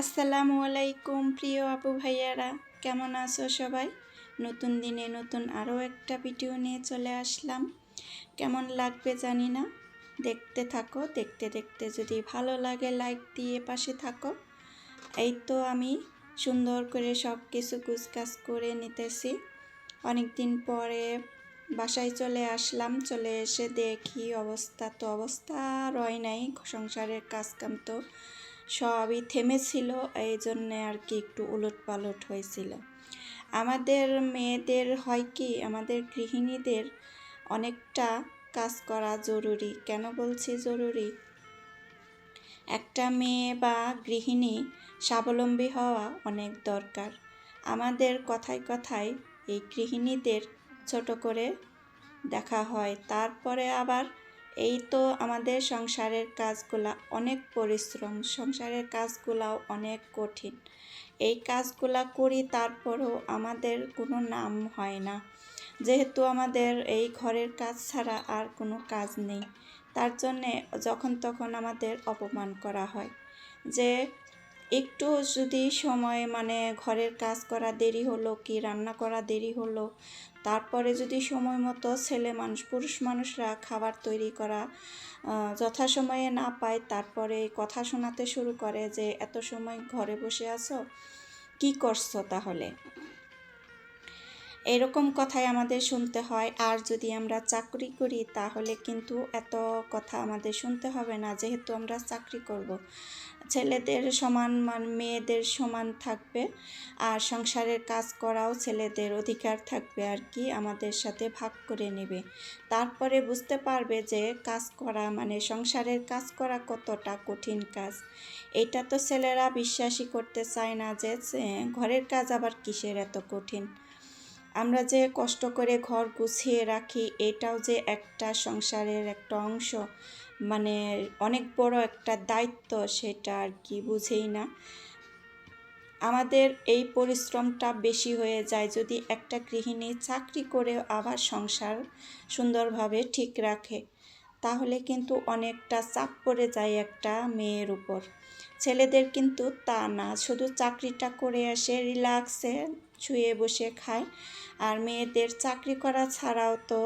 আসসালামু আলাইকুম প্রিয় আপু ভাইয়ারা, কেমন আছো সবাই? নতুন দিনে নতুন আরও একটা ভিডিও নিয়ে চলে আসলাম। কেমন লাগবে জানি না? দেখতে থাকো, দেখতে দেখতে যদি ভালো লাগে লাইক দিয়ে পাশে থাকো। এই তো আমি সুন্দর করে সব কিছু গুছকাজ করে নিতেছি। অনেক দিন পরে বাসায় চলে আসলাম, চলে এসে দেখি অবস্থা তো অবস্থা রয় নাই, সংসারের কাজকাম তো সবই থেমেছিল, এই জন্যে আর কি একটু উলট পালট হয়েছিল। আমাদের মেয়েদের হয় কি, আমাদের গৃহিণীদের অনেকটা কাজ করা জরুরি। কেন বলছি জরুরি? একটা মেয়ে বা গৃহিণী স্বাবলম্বী হওয়া অনেক দরকার। আমাদের কথায় কথায় এই গৃহিণীদের ছোট করে দেখা হয়, তারপরে আবার এই তো আমাদের সংসারের কাজগুলা অনেক পরিশ্রম, সংসারের কাজগুলাও অনেক কঠিন। এই কাজগুলা করি তারপরেও আমাদের কোনো নাম হয় না। যেহেতু আমাদের এই ঘরের কাজ ছাড়া আর কোনো কাজ নেই, তার জন্যে যখন তখন আমাদের অপমান করা হয়। যে একটু যদি সময় মানে ঘরের কাজ করা দেরি হলো, কি রান্না করা দেরি হলো তারপরে যদি সময় মতো ছেলে মানুষ, পুরুষ মানুষরা খাবার তৈরি করা যথাসময়ে না পায়, তারপরে কথা শোনাতে শুরু করে যে, এত সময় ঘরে বসে আছো? কি করছ তাহলে? এরকম কথাই আমাদের শুনতে হয়। আর যদি আমরা চাকরি করি, তাহলে কিন্তু এত কথা আমাদের শুনতে হবে না, যেহেতু আমরা চাকরি করব। ছেলেদের সমান মান, মেয়েদের সমান থাকবে। আর সংসারের কাজ করাও ছেলেদের অধিকার থাকবে আর কি, আমাদের সাথে ভাগ করে নেবে। তারপরে বুঝতে পারবে যে কাজ করা মানে সংসারের কাজ করা কতটা কঠিন কাজ। এটা তো ছেলেরা বিশ্বাসই করতে চায় না যে ঘরের কাজ আবার কিসের এত কঠিন? আমরা যে কষ্ট করে ঘর গুছিয়ে রাখি, এটাও যে একটা সংসারের একটা অংশ মানে অনেক বড় একটা দায়িত্ব, সেটা আর কি বুঝেই না। আমাদের এই পরিশ্রমটা বেশি হয়ে যায় যদি একটা গৃহিণী চাকরি করে আবার সংসার সুন্দরভাবে ঠিক রাখে, তাহলে কিন্তু অনেকটা চাপ পড়ে যায় একটা মেয়ের উপর। ছেলেদের কিন্তু তা না, শুধু চাকরিটা করে আসে রিল্যাক্সে শুয়ে বসে খায়। আর মেয়েদের চাকরি করা ছাড়াও তো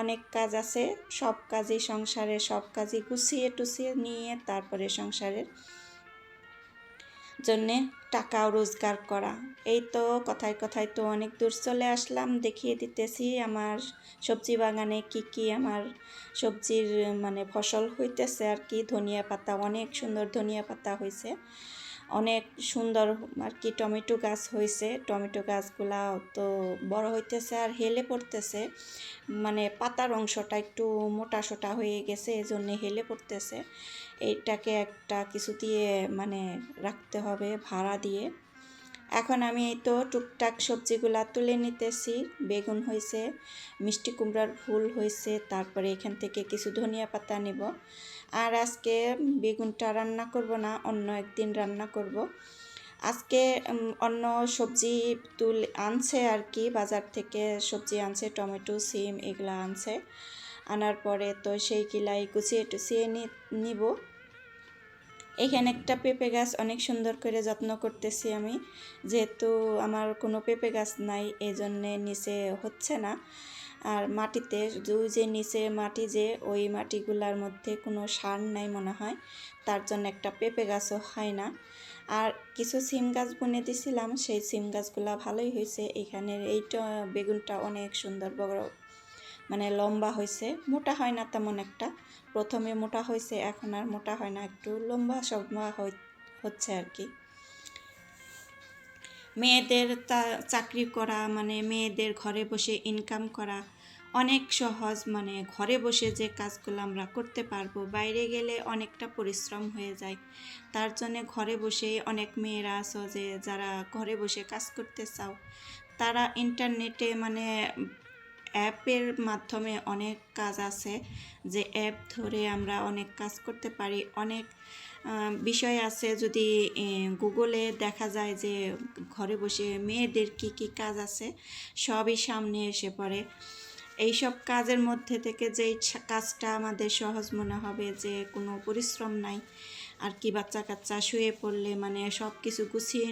অনেক কাজ আছে। সব কাজই সংসারে সব কাজই গুছিয়ে টুছিয়ে নিয়ে তারপরে সংসারের জন্যে টাকাও রোজগার করা। এই তো কথায় কথায় তো অনেক দূর চলে আসলাম, দেখিয়ে দিতেছি আমার সবজি বাগানে কি কি আমার সবজির মানে ফসল হইতেছে আর কি। ধনিয়া পাতা, অনেক সুন্দর ধনিয়া পাতা হয়েছে অনেক সুন্দর আর কি টমেটো গাছ হয়েছে। টমেটো গাছগুলা তো বড় হইতেছে আর হেলে পড়তেছে। মানে পাতার অংশটা একটু মোটা সোটা হয়ে গেছে এই এজন্য হেলে পড়তেছে। এইটাকে একটা কিছু দিয়ে মানে রাখতে হবে ভাড়া দিয়ে। এখন আমি এই তো টুকটাক সবজিগুলা তুলে নিতেছি। বেগুন হয়েছে মিষ্টি কুমড়ার ফুল হয়েছে তারপরে এখান থেকে কিছু ধনিয়া পাতা নিব। আর আজকে বেগুনটা রান্না করব না, অন্য একদিন রান্না করব। আজকে অন্য সবজি তুল, আনছে আর কি, বাজার থেকে সবজি আনছে, টমেটো, সিম এগুলা আনছে। আনার পরে তো সেই কিলাই গুছিয়ে টুছিয়ে নিব। এখানে একটা পেঁপে গাছ অনেক সুন্দর করে যত্ন করতেছি আমি। যেহেতু আমার কোনো পেঁপে গাছ নাই এই জন্যে নিচে হচ্ছে না। আর মাটিতে ওই যে নিচে মাটি যে, ওই মাটিগুলার মধ্যে কোনো সার নাই মনে হয়। তার জন্য একটা পেঁপে গাছও হয় না। আর কিছু সিম গাছ বুনে দিছিলাম, সেই সিম গাছগুলা ভালোই হয়েছে। এখানের এইটা বেগুনটা অনেক সুন্দর, বড় মানে লম্বা হয়েছে মোটা হয় না তেমন একটা। প্রথমে মোটা হয়েছে এখন আর মোটা হয় না। একটু লম্বা সম্বা হচ্ছে আর কি। মেয়েদের তা, চাকরি করা মানে মেয়েদের ঘরে বসে ইনকাম করা অনেক সহজ। মানে ঘরে বসে যে কাজগুলো আমরা করতে পারব, বাইরে গেলে অনেকটা পরিশ্রম হয়ে যায়। তার জন্যে ঘরে বসে অনেক মেয়েরা আছো যে, যারা ঘরে বসে কাজ করতে চাও, তারা ইন্টারনেটে মানে অ্যাপের মাধ্যমে অনেক কাজ আছে যে অ্যাপ ধরে আমরা অনেক কাজ করতে পারি। অনেক বিষয় আছে যদি গুগলে দেখা যায় যে ঘরে বসে মেয়েদের কি কি কাজ আছে, সবই সামনে এসে পড়ে। এইসব কাজের মধ্যে থেকে যেই কাজটা আমাদের সহজ মনে হবে যে কোনো পরিশ্রম নাই। আর কি বাচ্চা কাচ্চা শুয়ে পড়লে মানে সব কিছু গুছিয়ে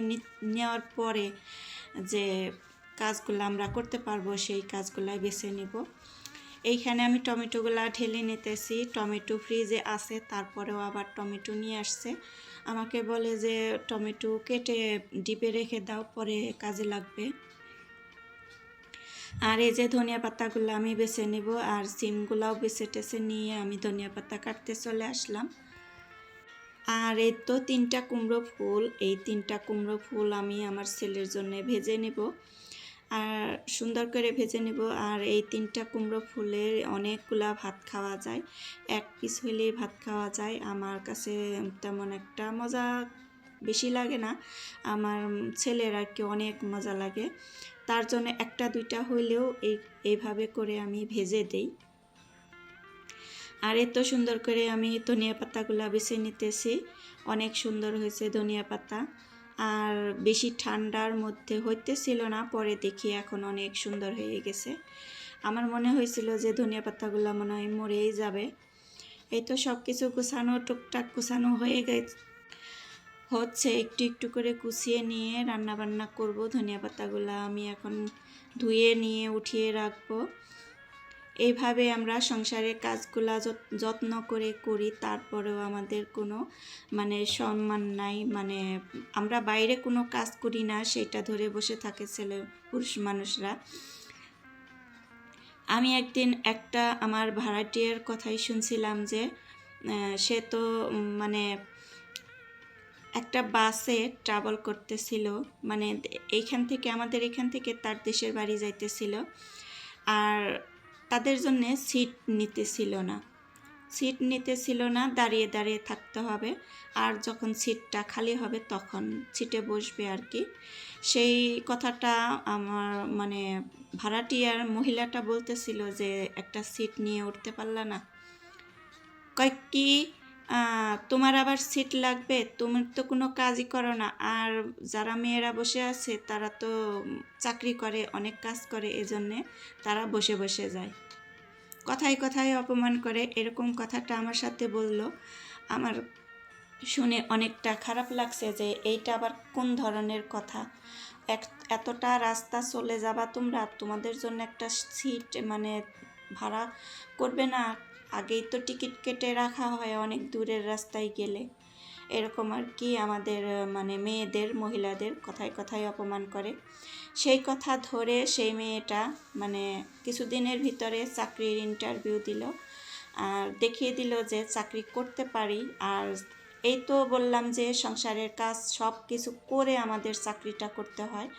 নেওয়ার পরে যে কাজগুলো আমরা করতে পারব, সেই কাজগুলাই বেছে নিব। এইখানে আমি টমেটোগুলা ঢেলে নিতেছি। টমেটো ফ্রিজে আছে, তারপরেও আবার টমেটো নিয়ে আসছে। আমাকে বলে যে, টমেটো কেটে ডিপে রেখে দাও, পরে কাজে লাগবে। আর এই যে ধনিয়া পাতাগুলো আমি বেছে নেব, আর সিমগুলাও বেছে টেছে নিয়ে আমি ধনিয়া পাতা কাটতে চলে আসলাম। আর এই তো তিনটা কুমড়ো ফুল, এই তিনটা কুমড়ো ফুল আমি আমার ছেলের জন্য ভেজে নেব। আর সুন্দর করে ভেজে নেব। আর এই তিনটা কুমড়ো ফুলের অনেকগুলা ভাত খাওয়া যায়। এক পিস হইলেই ভাত খাওয়া যায়। আমার কাছে তেমন একটা মজা বেশি লাগে না। আমার ছেলের আর কি অনেক মজা লাগে। তার জন্য একটা দুইটা হইলেও এই, এইভাবে করে আমি ভেজে দেই। আর এত সুন্দর করে আমি ধনিয়া পাতাগুলা বেছে নিতেছি। অনেক সুন্দর হয়েছে ধনিয়া পাতা। আর বেশি ঠান্ডার মধ্যে হইতেছিল না, পরে দেখি এখন অনেক সুন্দর হয়ে গেছে। আমার মনে হয়েছিল যে ধনিয়া পাতাগুলো মনে হয় মরেই যাবে। এই তো সব কিছু গুছানো, টুকটাক গুছানো হয়ে গেছে হচ্ছে একটু একটু করে কুচিয়ে নিয়ে রান্না বান্না করব। ধনিয়া পাতাগুলো আমি এখন ধুয়ে নিয়ে উঠিয়ে রাখব। এইভাবে আমরা সংসারের কাজগুলা যত- যত্ন করে করি, তারপরেও আমাদের কোনো মানে সম্মান নাই। মানে আমরা বাইরে কোনো কাজ করি না, সেটা ধরে বসে থাকে ছেলে পুরুষ মানুষরা। আমি একদিন একটা আমার ভাড়াটিয়ার কথাই শুনছিলাম যে সে তো মানে একটা বাসে ট্রাভেল করতেছিল। মানে এইখান থেকে, আমাদের এখান থেকে তার দেশের বাড়ি যাইতেছিল। আর তাদের জন্যে সিট নিতে ছিল না। সিট নিতে ছিল না, দাঁড়িয়ে দাঁড়িয়ে থাকতে হবে। আর যখন সিটটা খালি হবে তখন সিটে বসবে আর কি। সেই কথাটা আমার মানে ভাড়াটিয়ার মহিলাটা বলতেছিল যে, একটা সিট নিয়ে উঠতে পারলা না। কয়েকটি তোমার আবার সিট লাগবে, তুমি তো কোনো কাজই করো না। আর যারা মেয়েরা বসে আছে, তারা তো চাকরি করে, অনেক কাজ করে, এজন্যে তারা বসে বসে যায়। কথায় কথায় অপমান করে, এরকম কথাটা আমার সাথে বলল। আমার শুনে অনেকটা খারাপ লাগছে যে, এইটা আবার কোন ধরনের কথা? এক- এতটা রাস্তা চলে যাবা তোমরা, তোমাদের জন্য একটা সিট মানে ভাড়া করবে না। আগেই তো টিকিট কেটে রাখা হয় অনেক দূরের রাস্তায় গেলে। এরকম আর কি আমাদের মানে মেয়েদের, মহিলাদের কথায় কথায় অপমান করে। সেই কথা ধরে সেই মেয়েটা মানে কিছুদিনের ভিতরে চাকরির ইন্টারভিউ দিল। আর দেখিয়ে দিল যে চাকরি করতে পারি, আর এই তো বললাম যে সংসারের কাজ সব কিছু করে আমাদের চাকরিটা করতে হয়।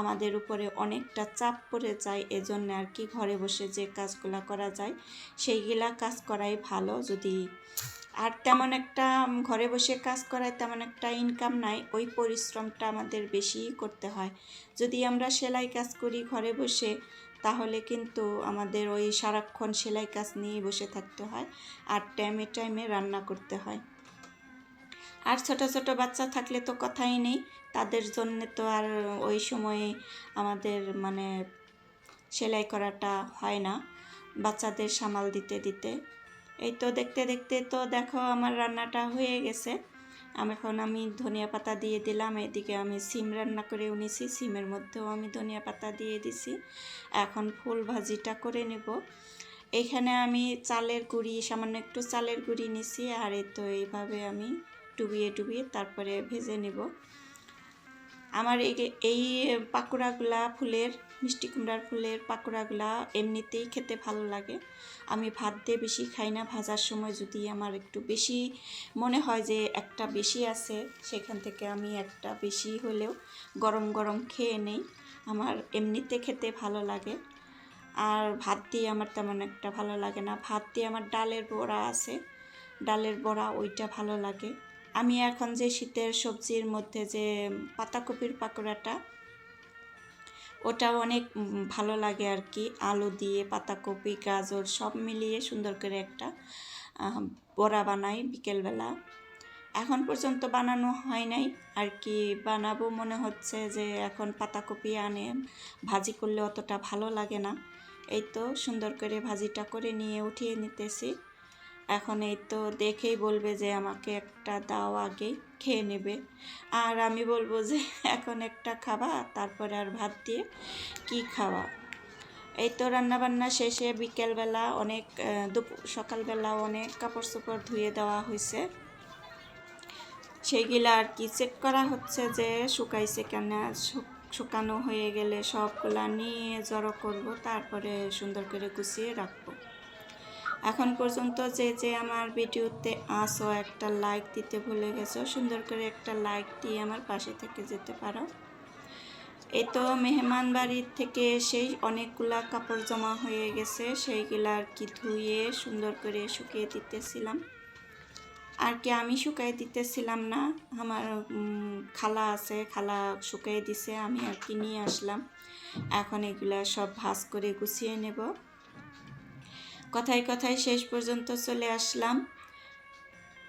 আমাদের উপরে অনেকটা চাপ পড়ে যায়, এজন্য আর কি ঘরে বসে যে কাজগুলা করা যায়, সেইগুলা কাজ করাই ভালো। যদি আর তেমন একটা ঘরে বসে কাজ করায় তেমন একটা ইনকাম নাই, ওই পরিশ্রমটা আমাদের বেশিই করতে হয়। যদি আমরা সেলাই কাজ করি ঘরে বসে, তাহলে কিন্তু আমাদের ওই সারাক্ষণ সেলাই কাজ নিয়ে বসে থাকতে হয়, আর টাইমে টাইমে রান্না করতে হয়। আর ছোট ছোট বাচ্চা থাকলে তো কথাই নেই। তাদের জন্য তো আর ওই সময়ে আমাদের মানে সেলাই করাটা হয় না, বাচ্চাদের সামাল দিতে দিতে। এই তো দেখতে দেখতে তো দেখো আমার রান্নাটা হয়ে গেছে। আমি এখন আমি ধনিয়া পাতা দিয়ে দিলাম, এদিকে আমি সিম রান্না করে নিছি সিমের মধ্যেও আমি ধনিয়া পাতা দিয়ে দিছি। এখন ফুল ভাজিটা করে নেব। এখানে আমি চালের গুঁড়ি, সামান্য একটু চালের গুঁড়ি নিছি, আর এই তো এইভাবে আমি ডুবিয়ে ডুবিয়ে তারপরে ভেজে নেব। আমার এই এই পাকোড়াগুলা ফুলের, মিষ্টি কুমড়ার ফুলের পাকোড়াগুলা এমনিতেই খেতে ভালো লাগে। আমি ভাত দিয়ে বেশি খাই না, ভাজার সময় যদি আমার একটু বেশি মনে হয় যে একটা বেশি আছে, সেখান থেকে আমি একটা বেশি হলেও গরম গরম খেয়ে নেই। আমার এমনিতে খেতে ভালো লাগে। আর ভাত দিয়ে আমার তেমন একটা ভালো লাগে না। ভাত দিয়ে আমার ডালের বড়া আছে। ডালের বড়া ওইটা ভালো লাগে। আমি এখন যে শীতের সবজির মধ্যে যে পাতাকপির পাকোড়াটা, ওটা অনেক ভালো লাগে আর কি। আলু দিয়ে পাতাকপি, গাজর সব মিলিয়ে সুন্দর করে একটা বড়া বানাই বিকেলবেলা। এখন পর্যন্ত বানানো হয় নাই। আর কি বানাবো মনে হচ্ছে যে এখন পাতাকপি আনে, ভাজি করলে অতটা ভালো লাগে না। এই তো সুন্দর করে ভাজিটা করে নিয়ে উঠিয়ে নিতেছি। এখন এই তো দেখেই বলবে যে আমাকে একটা দাও আগে, খেয়ে নেবে। আর আমি বলব যে এখন একটা খাবা, তারপরে আর ভাত দিয়ে কি খাওয়া এই তো রান্নাবান্না শেষে বিকেলবেলা অনেক দুপুর সকালবেলা অনেক কাপড় চোপড় ধুয়ে দেওয়া হয়েছে সেইগুলা আর কি চেক করা হচ্ছে যে শুকাইছে কেন শুকানো হয়ে গেলে সবগুলা নিয়ে জড়ো করব, তারপরে সুন্দর করে গুছিয়ে রাখব। এখন পর্যন্ত যে যে আমার ভিডিওতে আসো, একটা লাইক দিতে ভুলে গেছো, সুন্দর করে একটা লাইক দিয়ে আমার পাশে থেকে যেতে পারো। এই তো মেহমান বাড়ির থেকে সেই অনেকগুলা কাপড় জমা হয়ে গেছে, সেইগুলা আর কি ধুয়ে সুন্দর করে শুকিয়ে দিতেছিলাম। আর কি আমি শুকাই দিতেছিলাম না, আমার খালা আছে, খালা শুকাই দিছে, আমি আর কি নিয়ে আসলাম। এখন এগুলা সব ভাজ করে গুছিয়ে নেব। কথায় কথায় শেষ পর্যন্ত চলে আসলাম।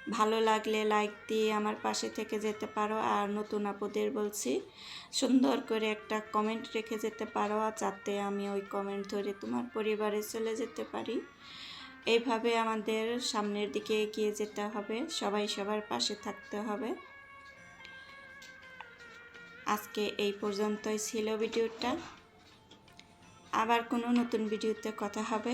ভালো লাগলে লাইক দিয়ে আমার পাশে থেকে যেতে পারো। আর নতুন আপুদের বলছি, সুন্দর করে একটা কমেন্ট রেখে যেতে পারো আর যাতে আমি ওই কমেন্ট ধরে তোমার পরিবারে চলে যেতে পারি। এইভাবে আমাদের সামনের দিকে এগিয়ে যেতে হবে। সবাই সবার পাশে থাকতে হবে। আজকে এই পর্যন্তই ছিল ভিডিওটা। আবার কোনো নতুন ভিডিওতে কথা হবে।